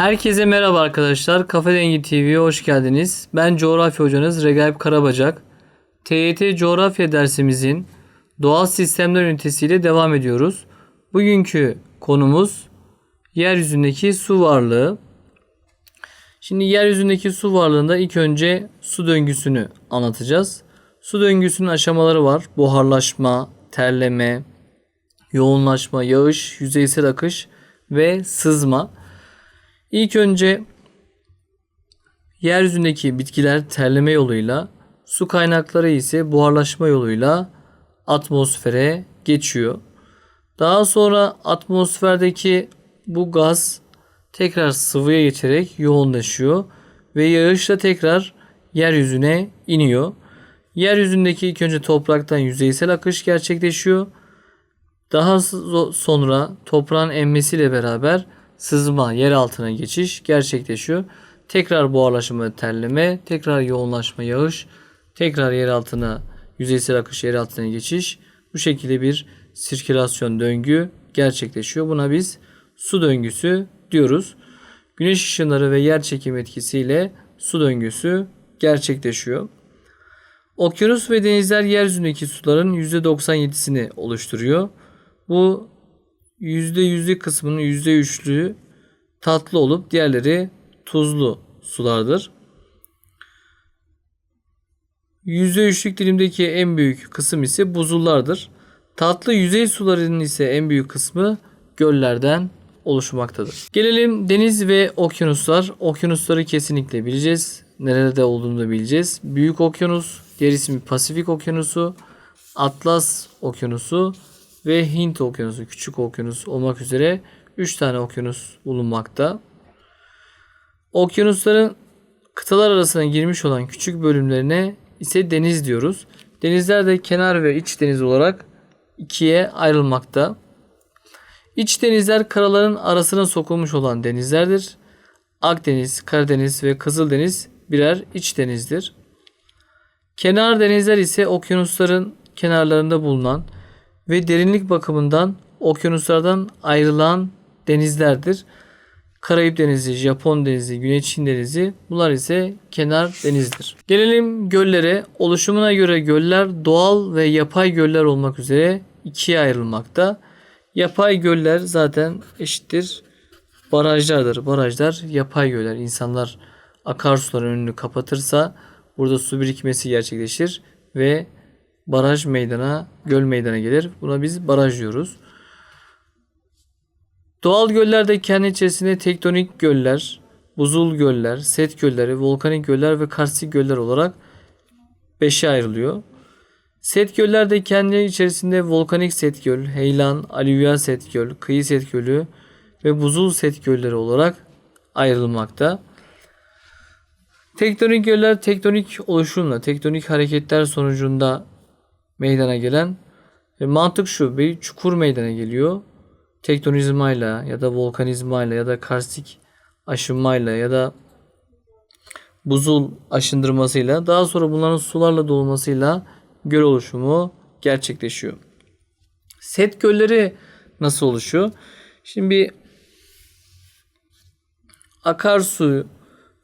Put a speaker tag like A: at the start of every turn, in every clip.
A: Herkese merhaba arkadaşlar. Kafa Dengi TV'ye hoş geldiniz. Ben coğrafya hocanız Regaip Karabacak. TYT coğrafya dersimizin doğal sistemler ünitesiyle devam ediyoruz. Bugünkü konumuz yeryüzündeki su varlığı. Şimdi yeryüzündeki su varlığında ilk önce su döngüsünü anlatacağız. Su döngüsünün aşamaları var. Buharlaşma, terleme, yoğunlaşma, yağış, yüzeysel akış ve sızma. İlk önce yeryüzündeki bitkiler terleme yoluyla, su kaynakları ise buharlaşma yoluyla atmosfere geçiyor. Daha sonra atmosferdeki bu gaz tekrar sıvıya geçerek yoğunlaşıyor ve yağışla tekrar yeryüzüne iniyor. Yeryüzündeki ilk önce topraktan yüzeysel akış gerçekleşiyor. Daha so- sonra toprağın emmesiyle beraber sızma, yer altına geçiş gerçekleşiyor. Tekrar buharlaşma, terleme, tekrar yoğunlaşma, yağış, tekrar yer altına yüzeysel akış, yer altına geçiş. Bu şekilde bir sirkülasyon döngü gerçekleşiyor. Buna biz su döngüsü diyoruz. Güneş ışınları ve yer çekim etkisiyle su döngüsü gerçekleşiyor. Okyanus ve denizler yeryüzündeki suların %97'sini oluşturuyor. Bu %100'lük kısmının %3'lüğü tatlı olup diğerleri tuzlu sulardır. %3'lük dilimdeki en büyük kısım ise buzullardır. Tatlı yüzey sularının ise en büyük kısmı göllerden oluşmaktadır. Gelelim deniz ve okyanuslar. Okyanusları kesinlikle bileceğiz. Nerede olduğunu da bileceğiz. Büyük okyanus, diğer ismi Pasifik okyanusu, Atlas okyanusu ve Hint okyanusu, küçük okyanus olmak üzere 3 tane okyanus bulunmakta. Okyanusların kıtalar arasına girmiş olan küçük bölümlerine ise deniz diyoruz. Denizler de kenar ve iç deniz olarak ikiye ayrılmakta. İç denizler karaların arasına sokulmuş olan denizlerdir. Akdeniz, Karadeniz ve Kızıldeniz birer iç denizdir. Kenar denizler ise okyanusların kenarlarında bulunan ve derinlik bakımından okyanuslardan ayrılan denizlerdir. Karayip Denizi, Japon Denizi, Güney Çin Denizi bunlar ise kenar denizdir. Gelelim göllere. Oluşumuna göre göller doğal ve yapay göller olmak üzere ikiye ayrılmakta. Yapay göller zaten eşittir barajlardır. Barajlar yapay göller. İnsanlar akarsuların önünü kapatırsa burada su birikmesi gerçekleşir ve baraj meydana, göl meydana gelir. Buna biz baraj diyoruz. Doğal göller de kendi içerisinde tektonik göller, buzul göller, set gölleri, volkanik göller ve karstik göller olarak beşe ayrılıyor. Set göller de kendi içerisinde volkanik set göl, heyelan, alüvyal set göl, kıyı set gölü ve buzul set gölleri olarak ayrılmakta. Tektonik göller tektonik oluşumla, tektonik hareketler sonucunda meydana gelen ve mantık şu bir çukur meydana geliyor. Tektonizmayla ya da volkanizmayla ya da karstik aşınmayla ya da buzul aşındırmasıyla daha sonra bunların sularla dolmasıyla göl oluşumu gerçekleşiyor. Set gölleri nasıl oluşuyor? Şimdi bir akarsu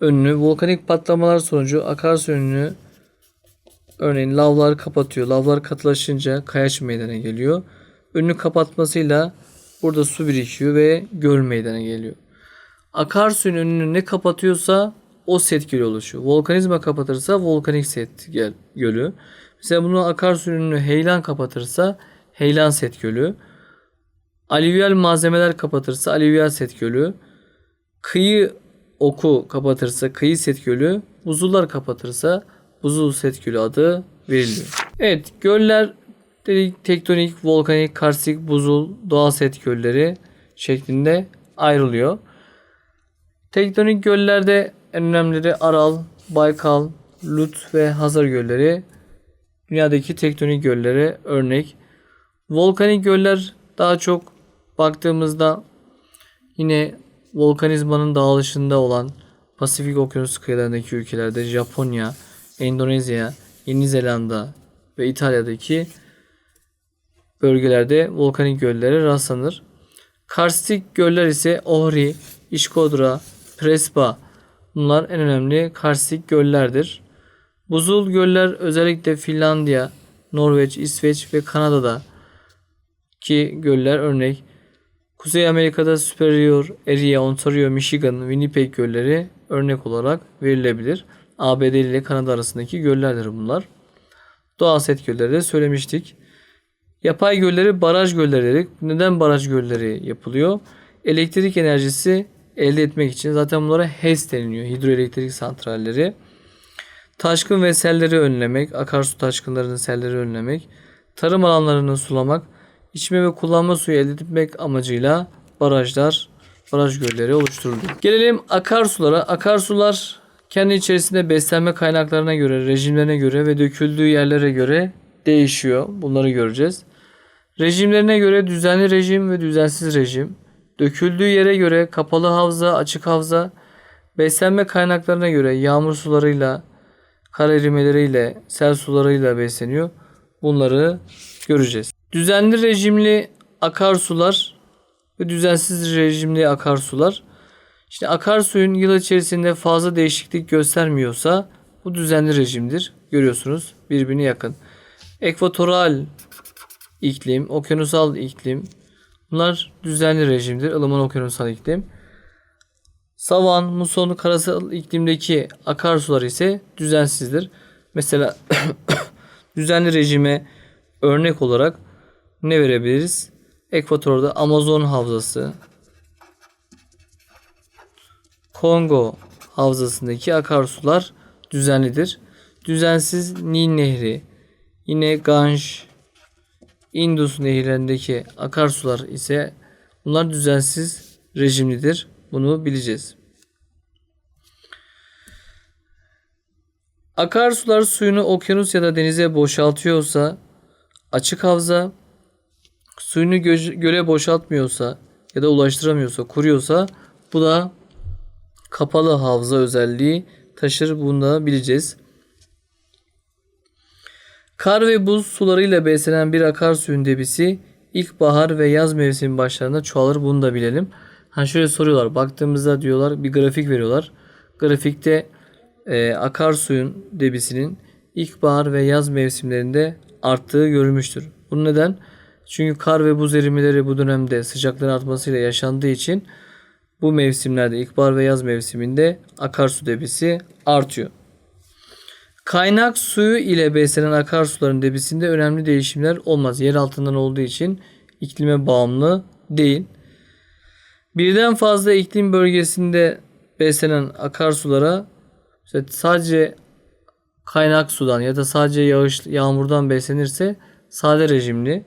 A: önünü volkanik patlamalar sonucu akarsu önünü örneğin lavlar kapatıyor. Lavlar katılaşınca kayaç meydana geliyor. Önünü kapatmasıyla burada su birikiyor ve göl meydana geliyor. Akarsuyun önünü ne kapatıyorsa o set gölü oluşuyor. Volkanizma kapatırsa volkanik set gel, gölü. Mesela bunu akarsuyun önünü heyelan kapatırsa heyelan set gölü. Alüvyal malzemeler kapatırsa alüvyal set gölü. Kıyı oku kapatırsa kıyı set gölü. Buzullar kapatırsa buzul set gölü adı veriliyor. Evet göller dedik tektonik, volkanik, karstik, buzul, doğal set gölleri şeklinde ayrılıyor. Tektonik göllerde en önemlileri Aral, Baykal, Lut ve Hazar gölleri dünyadaki tektonik göllere örnek. Volkanik göller daha çok baktığımızda yine volkanizmanın dağılışında olan Pasifik Okyanusu kıyılarındaki ülkelerde Japonya, Endonezya, Yeni Zelanda ve İtalya'daki bölgelerde volkanik göllere rastlanır. Karstik göller ise Ohri, İşkodra, Prespa. Bunlar en önemli karstik göllerdir. Buzul göller özellikle Finlandiya, Norveç, İsveç ve Kanada'da ki göller örnek. Kuzey Amerika'da Superior, Erie, Ontario, Michigan, Winnipeg gölleri örnek olarak verilebilir. ABD ile Kanada arasındaki göllerdir bunlar. Doğal set gölleri de söylemiştik. Yapay gölleri baraj gölleri dedik. Neden baraj gölleri yapılıyor? Elektrik enerjisi elde etmek için zaten bunlara HES deniliyor. Hidroelektrik santralleri. Taşkın ve selleri önlemek, akarsu taşkınlarının selleri önlemek, tarım alanlarını sulamak, içme ve kullanma suyu elde etmek amacıyla barajlar, baraj gölleri oluşturuldu. Gelelim akarsulara. Akarsular kendi içerisinde beslenme kaynaklarına göre, rejimlerine göre ve döküldüğü yerlere göre değişiyor. Bunları göreceğiz. Rejimlerine göre düzenli rejim ve düzensiz rejim. Döküldüğü yere göre kapalı havza, açık havza. Beslenme kaynaklarına göre yağmur sularıyla, kar erimeleriyle, sel sularıyla besleniyor. Bunları göreceğiz. Düzenli rejimli akarsular ve düzensiz rejimli akarsular. İşte akarsuyun yıl içerisinde fazla değişiklik göstermiyorsa bu düzenli rejimdir. Görüyorsunuz birbirine yakın. Ekvatoral iklim, okyanusal iklim bunlar düzenli rejimdir. ılıman okyanusal iklim. Savan, muson, karasal iklimdeki akarsular ise düzensizdir. Mesela düzenli rejime örnek olarak ne verebiliriz? Ekvatorda Amazon havzası, Kongo havzasındaki akarsular düzenlidir. Düzensiz Nil Nehri, yine Ganj, Indus nehirlerindeki akarsular ise bunlar düzensiz rejimlidir. Bunu bileceğiz. Akarsular suyunu okyanus ya da denize boşaltıyorsa açık havza, suyunu gö- göle boşaltmıyorsa ya da ulaştıramıyorsa, kuruyorsa bu da kapalı havza özelliği taşır. Bunu da bileceğiz. Kar ve buz sularıyla beslenen bir akarsuyun debisi ilkbahar ve yaz mevsimi başlarında çoğalır. Bunu da bilelim. Ha şöyle soruyorlar. Baktığımızda diyorlar bir grafik veriyorlar. Grafikte e, akarsuyun debisinin ilkbahar ve yaz mevsimlerinde arttığı görülmüştür. Bu neden? Çünkü kar ve buz erimeleri bu dönemde sıcaklığın artmasıyla yaşandığı için bu mevsimlerde ilkbahar ve yaz mevsiminde akarsu debisi artıyor. Kaynak suyu ile beslenen akarsuların debisinde önemli değişimler olmaz. Yer altından olduğu için iklime bağımlı değil. Birden fazla iklim bölgesinde beslenen akarsulara sadece kaynak sudan ya da sadece yağış yağmurdan beslenirse sade rejimli.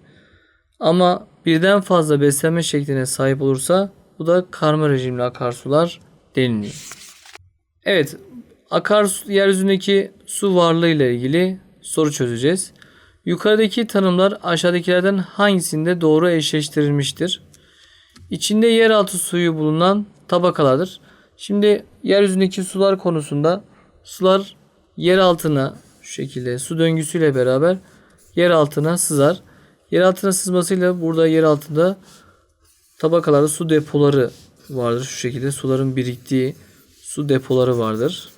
A: Ama birden fazla beslenme şekline sahip olursa bu da karma rejimli akarsular deniliyor. Evet, akarsu yeryüzündeki su varlığı ile ilgili soru çözeceğiz. Yukarıdaki tanımlar aşağıdakilerden hangisinde doğru eşleştirilmiştir? İçinde yeraltı suyu bulunan tabakalardır. Şimdi yeryüzündeki sular konusunda sular yer altına şu şekilde su döngüsüyle beraber yer altına sızar. Yer altına sızmasıyla burada yer altında tabakalarda su depoları vardır. Şu şekilde suların biriktiği su depoları vardır.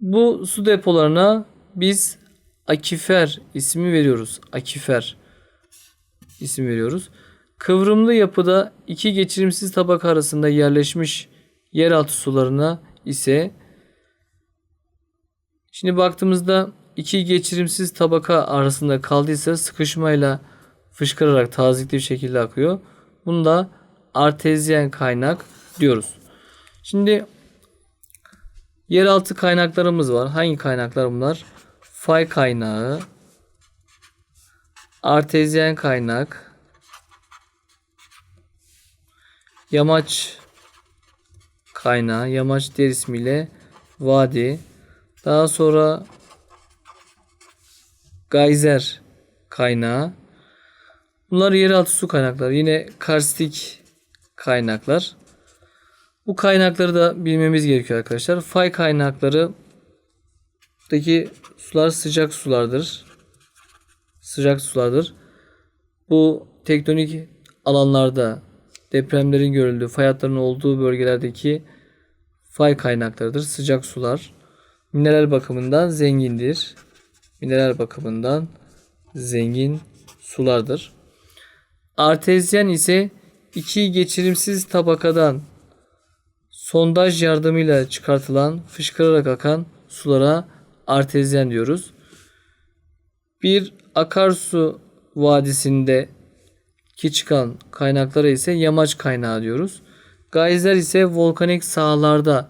A: Bu su depolarına biz akifer ismi veriyoruz. Akifer isim veriyoruz. Kıvrımlı yapıda iki geçirimsiz tabaka arasında yerleşmiş yeraltı sularına ise şimdi baktığımızda iki geçirimsiz tabaka arasında kaldıysa sıkışmayla fışkırarak tazikli bir şekilde akıyor. Bunda artezyen kaynak diyoruz. Şimdi yeraltı kaynaklarımız var. Hangi kaynaklar bunlar? Fay kaynağı, artezyen kaynak, yamaç kaynağı, yamaç diğer ismiyle vadi. Daha sonra geyser kaynağı. Bunlar yeraltı su kaynakları. Yine karstik kaynaklar. Bu kaynakları da bilmemiz gerekiyor arkadaşlar. Fay kaynakları daki sular sıcak sulardır. Sıcak sulardır. Bu tektonik alanlarda depremlerin görüldüğü, fay hatlarının olduğu bölgelerdeki fay kaynaklarıdır. Sıcak sular. Mineral bakımından zengindir. Mineral bakımından zengin sulardır. Artezyen ise iki geçirimsiz tabakadan sondaj yardımıyla çıkartılan fışkırarak akan sulara artezyen diyoruz. Bir akarsu vadisinde ki çıkan kaynaklara ise yamaç kaynağı diyoruz. Gayzer ise volkanik sahalarda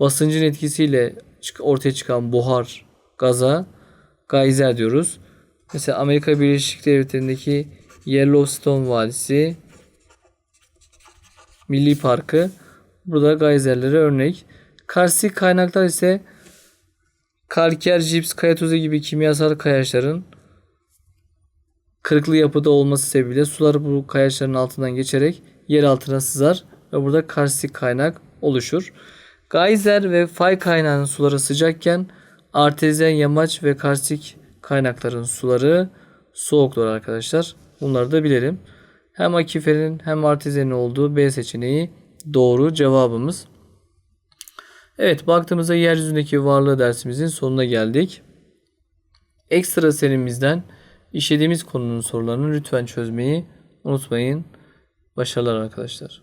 A: basıncın etkisiyle ortaya çıkan buhar gaza gayzer diyoruz. Mesela Amerika Birleşik Devletleri'ndeki Yellowstone Vadisi Milli Parkı burada gayzerlere örnek. Karstik kaynaklar ise kalker, cips, kaya tuzu gibi kimyasal kayaçların kırıklı yapıda olması sebebiyle sular bu kayaçların altından geçerek yer altına sızar ve burada karstik kaynak oluşur. Gayzer ve fay kaynağının suları sıcakken artezyen yamaç ve karstik kaynakların suları soğuktur arkadaşlar. Bunları da bilelim. Hem akiferin hem artezyenin olduğu B seçeneği doğru cevabımız. Evet baktığımızda yeryüzündeki varlığı dersimizin sonuna geldik. Ekstra serimizden işlediğimiz konunun sorularını lütfen çözmeyi unutmayın. Başarılar arkadaşlar.